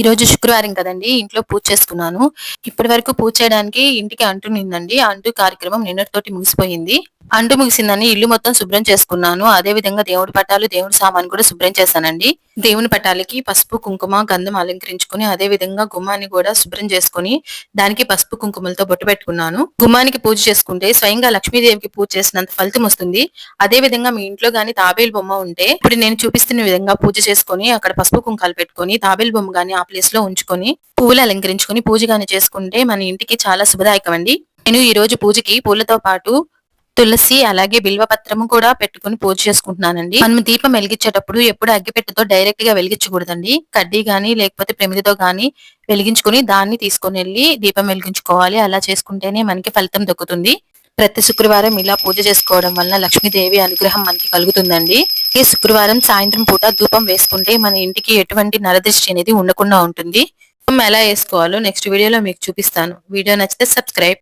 ఈ రోజు శుక్రవారం కదండి ఇంట్లో పూజ చేసుకున్నాను. ఇప్పటి వరకు పూజ చేయడానికి ఇంటికి అంటు నిందండి. అంటు కార్యక్రమం నిన్నటితోటి ముగిసిపోయింది. అంటు ముగిసిందని ఇల్లు మొత్తం శుభ్రం చేసుకున్నాను. అదే విధంగా దేవుడి పటాలు దేవుడి సామాన్ కూడా శుభ్రం చేశానండి. దేవుని పటాలకి పసుపు కుంకుమ గంధం అలంకరించుకుని అదే విధంగా గుమ్మాన్ని కూడా శుభ్రం చేసుకుని దానికి పసుపు కుంకుమలతో బొట్టు పెట్టుకున్నాను. గుమ్మానికి పూజ చేసుకుంటే స్వయంగా లక్ష్మీదేవికి పూజ చేసినంత ఫలితం వస్తుంది. అదే విధంగా మీ ఇంట్లో గాని తాబేలు బొమ్మ ఉంటే ఇప్పుడు నేను చూపిస్తున్న విధంగా పూజ చేసుకుని అక్కడ పసుపు కుంకాలు పెట్టుకుని తాబేలు బొమ్మ గాని ఆ ప్లేస్లో ఉంచుకొని పువ్వులు అలంకరించుకుని పూజ గాని చేసుకుంటే మన ఇంటికి చాలా శుభదాయకం అండి నేను ఈ రోజు పూజకి పూలతో పాటు తులసి అలాగే బిల్వపత్రము కూడా పెట్టుకుని పూజ చేసుకుంటున్నానండి. మనం దీపం వెలిగించేటప్పుడు ఎప్పుడు అగ్గిపెట్టెతో డైరెక్ట్గా వెలిగించకూడదండి. కడ్డీ గానీ లేకపోతే ప్రమిదితో గాని వెలిగించుకుని దాన్ని తీసుకొని వెళ్ళి దీపం వెలిగించుకోవాలి. అలా చేసుకుంటేనే మనకి ఫలితం దక్కుతుంది. ప్రతి శుక్రవారం ఇలా పూజ చేసుకోవడం వలన లక్ష్మీదేవి అనుగ్రహం మనకి కలుగుతుందండి. ఈ శుక్రవారం సాయంత్రం పూట ధూపం వేసుకుంటే మన ఇంటికి ఎటువంటి నరదృష్టి అనేది ఉండకుండా ఉంటుంది. ఎలా వేసుకోవాలో నెక్స్ట్ వీడియోలో మీకు చూపిస్తాను. వీడియో నచ్చితే సబ్స్క్రైబ్